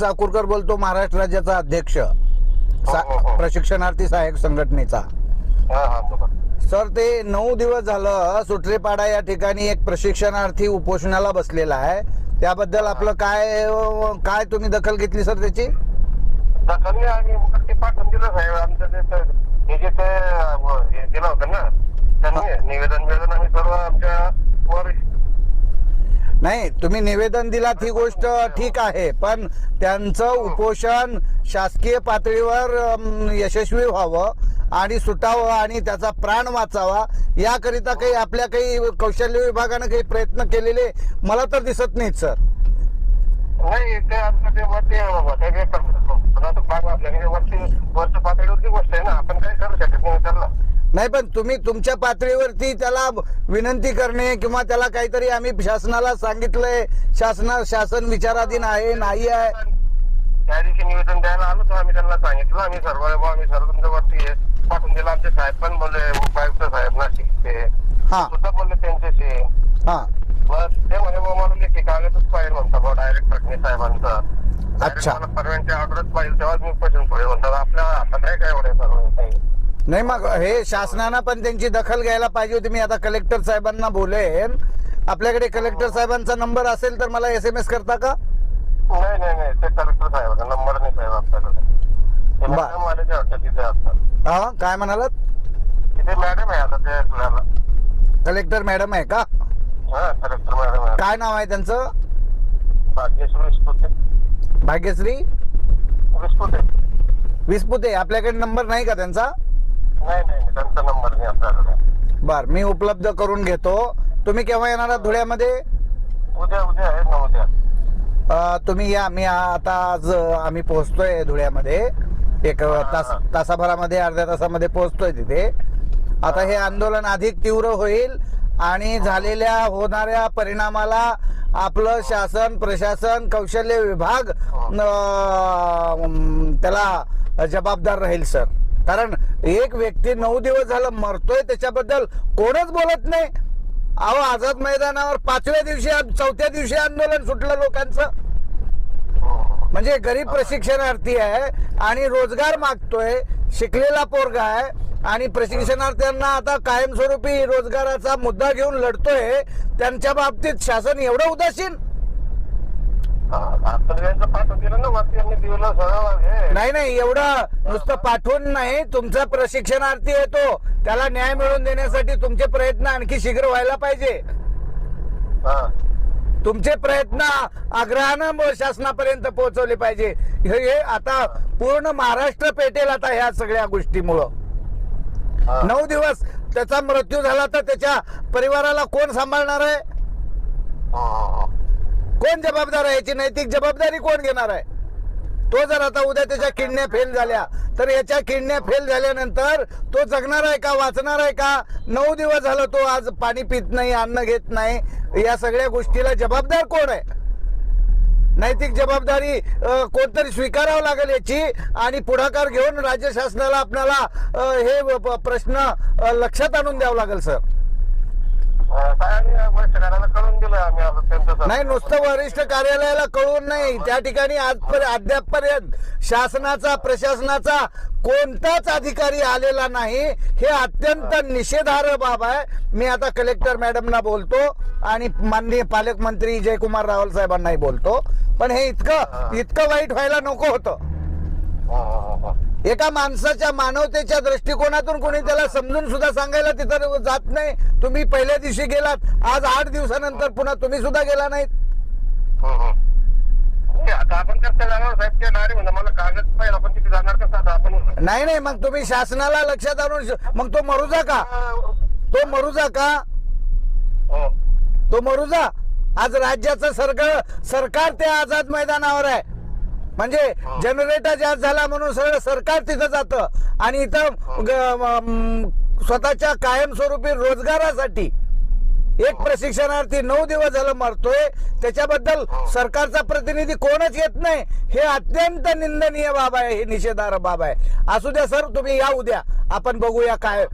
चाकूरकर बोलतो महाराष्ट्र राज्याचा अध्यक्ष सा- हो, हो. प्रशिक्षणार्थी सहाय्यक संघटनेचा हा हा. सर ते नऊ दिवस झालं सुट्रेपाडा या ठिकाणी एक प्रशिक्षणार्थी उपोषणाला बसलेला आहे त्याबद्दल आपलं काय काय तुम्ही दखल घेतली सर त्याची दखल नाही आम्ही मग ते पाठवून दिलं साहेब आमचं ते ते- हे जे ते अं, हे दिलं होतं ना त्यांनी निवेदन निवेदन आम्ही सर्व आमच्या वर नाही तुम्ही निवेदन दिलात ही गोष्ट ठीक आहे पण त्यांचं उपोषण शासकीय पातळीवर यशस्वी व्हावं आणि सुटावं आणि त्याचा प्राण वाचावा याकरिता काही आपल्या काही कौशल्य विभागानं काही प्रयत्न केलेले मला तर दिसत नाहीत सर नाही ते आमचं ते वरती आहे बाबा ते काय करतो पण आता बाबा आपल्याकडे वरती वरच्या पातळीवरची गोष्ट आहे ना आपण काय करू शकत नाही त्याला नाही पण तुम्ही तुमच्या पातळीवरती त्याला विनंती करणे किंवा त्याला काहीतरी आम्ही शासनाला सांगितलंय शासना शासन विचाराधीन आहे नाही आहे. त्या दिवशी निवेदन द्यायला आलो तर आम्ही त्यांना सांगितलं आम्ही सर्व बाबा आम्ही सर्व तुमच्या वरती. पाठवून दिलं. आमचे साहेब पण बोलले उपायुक्त साहेब नाशिकचे हा. सुद्धा बोलले त्यांच्याशी. हा. ते म्हणे मला लेखी कागदच पाहिजे म्हणता बा डायरेक्ट फडणवीस साहेबांचा. अच्छा. मला ऑर्डरच पाहिजे तेव्हाच मी पसंत पुढे म्हणतात आपल्या हातात आहे काय एवढे सर्व काही? नाही मग हे शासनानं पण त्यांची दखल घ्यायला पाहिजे होती. मी आता कलेक्टर साहेबांना बोलेन. आपल्याकडे कलेक्टर साहेबांचा नंबर असेल तर मला एस एम एस करता का? नाही नाही नाही. ते कलेक्टर साहेब नंबर नाही साहेब आपल्याकडे. ते बर. मॅडम आले ते वाटतं तिथे असतात. हा काय म्हणालात? तिथे मॅडम आहे आता ते आपल्याला. कलेक्टर मॅडम आहे का? हा कलेक्टर मॅडम आहे. काय नाव आहे त्यांचं? भाग्यश्री विस्पुते भाग्यश्री? विस्पुते विस्पुते आपल्याकडे नंबर नाही का त्यांचा? नाही नाही नाही, त्यांचा नंबर नाही आपल्याकडे बर मी उपलब्ध करून घेतो. तुम्ही केव्हा येणार आहात धुळ्यामध्ये? उद्या उद्या आहे ना उद्या. अ, तुम्ही या मी आ- आता आज अ, आम्ही पोहोचतोय धुळ्यामध्ये. एक अ, तास तासाभरामध्ये अर्ध्या तासामध्ये पोहोचतोय तिथे. आता हे आंदोलन अधिक तीव्र होईल आणि झालेल्या होणाऱ्या परिणामाला आपलं शासन प्रशासन कौशल्य विभाग अ, म, त्याला जबाबदार राहील सर. कारण एक व्यक्ती नऊ दिवस झालं मरतोय त्याच्याबद्दल कोणच बोलत नाही. अहो आझाद मैदानावर पाचव्या दिवशी चौथ्या दिवशी आंदोलन सुटलं लोकांचं. म्हणजे गरीब प्रशिक्षणार्थी आहे आणि रोजगार मागतोय शिकलेला पोरगा आहे आणि प्रशिक्षणार्थ्यांना आता कायमस्वरूपी रोजगाराचा मुद्दा घेऊन लढतोय. त्यांच्या बाबतीत शासन एवढं उदासीन? आता त्यांचं पाठवून दिलं ना वरती यांनी दिलं सगळं नाही नाही एवढं नुसतं पाठवून नाही तुमचा प्रशिक्षणार्थी येतो त्याला न्याय मिळवून देण्यासाठी तुमचे प्रयत्न आणखी शीघ्र व्हायला पाहिजे. तुमचे प्रयत्न आग्रहानं शासनापर्यंत पोहोचवले पाहिजे. हे आता पूर्ण महाराष्ट्र पेटेल आता ह्या सगळ्या गोष्टीमुळं. नऊ दिवस त्याचा मृत्यू झाला तर त्याच्या परिवाराला कोण सांभाळणार आहे. कोण जबाबदार आहे याची नैतिक जबाबदारी कोण घेणार आहे? तो जर आता उद्या त्याच्या किडण्या फेल झाल्या तर याच्या किडण्या फेल झाल्यानंतर तो जगणार आहे का वाचणार आहे का? नऊ दिवस झालं तो आज पाणी पित नाही अन्न घेत नाही. या सगळ्या गोष्टीला जबाबदार कोण आहे? नैतिक जबाबदारी कोणतरी स्वीकारावं लागेल याची आणि पुढाकार घेऊन राज्य शासनाला आपल्याला हे प्रश्न लक्षात आणून द्यावं लागेल सर अं, साहेबांनी वरिष्ठ कार्याला कळून दिलं आम्ही आता त्यांचं नाही नुसतं वरिष्ठ कार्यालयाला कळवून नाही. त्या ठिकाणी आजपर्यंत अद्यापपर्यंत शासनाचा प्रशासनाचा कोणताच अधिकारी आलेला नाही. हे अत्यंत निषेधार्ह बाब आहे. मी आता कलेक्टर मॅडमना बोलतो आणि माननीय पालकमंत्री जयकुमार रावल साहेबांनाही बोलतो. पण हे इतकं इतकं वाईट व्हायला नको होतं. एका माणसाच्या मानवतेच्या दृष्टिकोनातून कोणी त्याला समजून सुद्धा सांगायला तिथं जात नाही. तुम्ही पहिल्या दिवशी गेलात आज आठ दिवसानंतर पुन्हा तुम्ही सुद्धा गेला नाहीत. नाही नाही मग तुम्ही शासनाला लक्षात आणून मग तो मरुजा का? तो मरुजा का? हो. तो मरुजा? आज राज्याचं सरकार सरकार त्या आझाद मैदानावर आहे. म्हणजे जनरेटर जास्त झाला म्हणून सगळं सरकार तिथं जातं. आणि इथं स्वतःच्या कायमस्वरूपी रोजगारासाठी एक प्रशिक्षणार्थी नऊ दिवस झालं मरतोय. त्याच्याबद्दल सरकारचा प्रतिनिधी कोणच येत नाही. हे अत्यंत निंदनीय बाब आहे हे निषेधार्ह बाब आहे. असू द्या सर तुम्ही या उद्या. आपण बघूया काय